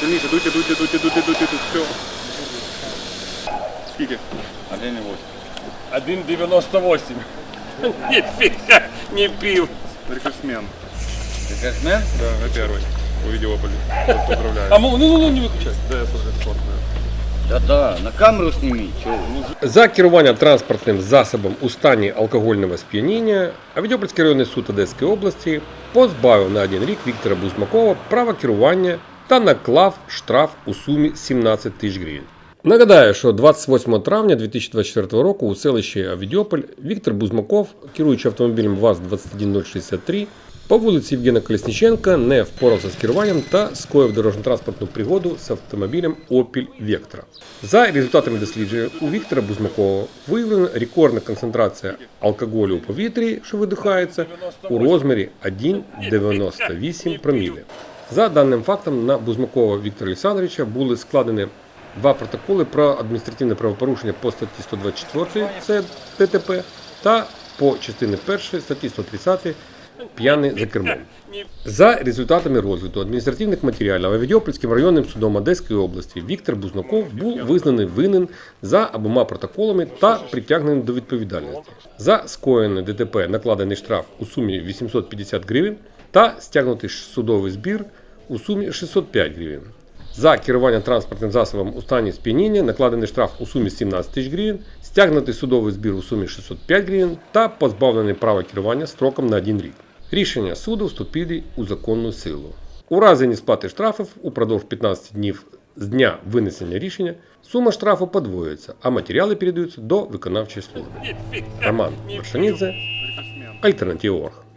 Сильніше, дуйте, дуйте, дуйте, дуйте, дуйте, дуйте. Все. Скільки? 1,98. Нифига не пил. Рекордсмен. Рекордсмен? Да, на первый. У Идиополя. Тот, кто управляет. А ну, ну, ну, не выключай. Да, я тоже спорт, да. Да-да, на камеру сними. За керування транспортним засобом у стані алкогольного сп'яніння Авідьопольський районний суд Одеської області позбавив на один рік Віктора Бузмакова права керування та наклав штраф у сумі 17 тисяч гривень. Нагадаю, що 28 травня 2024 року у селищі Авідіополь Віктор Бузмаков, керуючи автомобілем ВАЗ-21063, по вулиці Євгена Колесніченка не впорався з керуванням та скоїв дорожньо-транспортну пригоду з автомобілем Opel Vectra. За результатами дослідження у Віктора Бузмакова виявлена рекордна концентрація алкоголю у повітрі, що видихається, у розмірі 1,98 промілі. За даним фактом на Бузмакова Віктора Олександровича були складені два протоколи про адміністративне правопорушення по статті 124 це ДТП та по частині 1 статті 130 п'яний за кермом. За результатами розгляду адміністративних матеріалів Авідіопольським районним судом Одеської області Віктор Бузнаков був визнаний винен за обома протоколами та притягнений до відповідальності. За скоєне ДТП накладений штраф у сумі 850 гривень та стягнутий судовий збір у сумі 605 гривень. За керування транспортним засобом у стані сп'яніння накладений штраф у сумі 17 тисяч гривень, стягнутий судовий збір у сумі 605 гривень та позбавлений права керування строком на один рік. Рішення суду вступили у законну силу. У разі несплати штрафів упродовж 15 днів з дня винесення рішення сума штрафу подвоюється, а матеріали передаються до виконавчої служби. Роман Маршанідзе, Альтернатива.орг.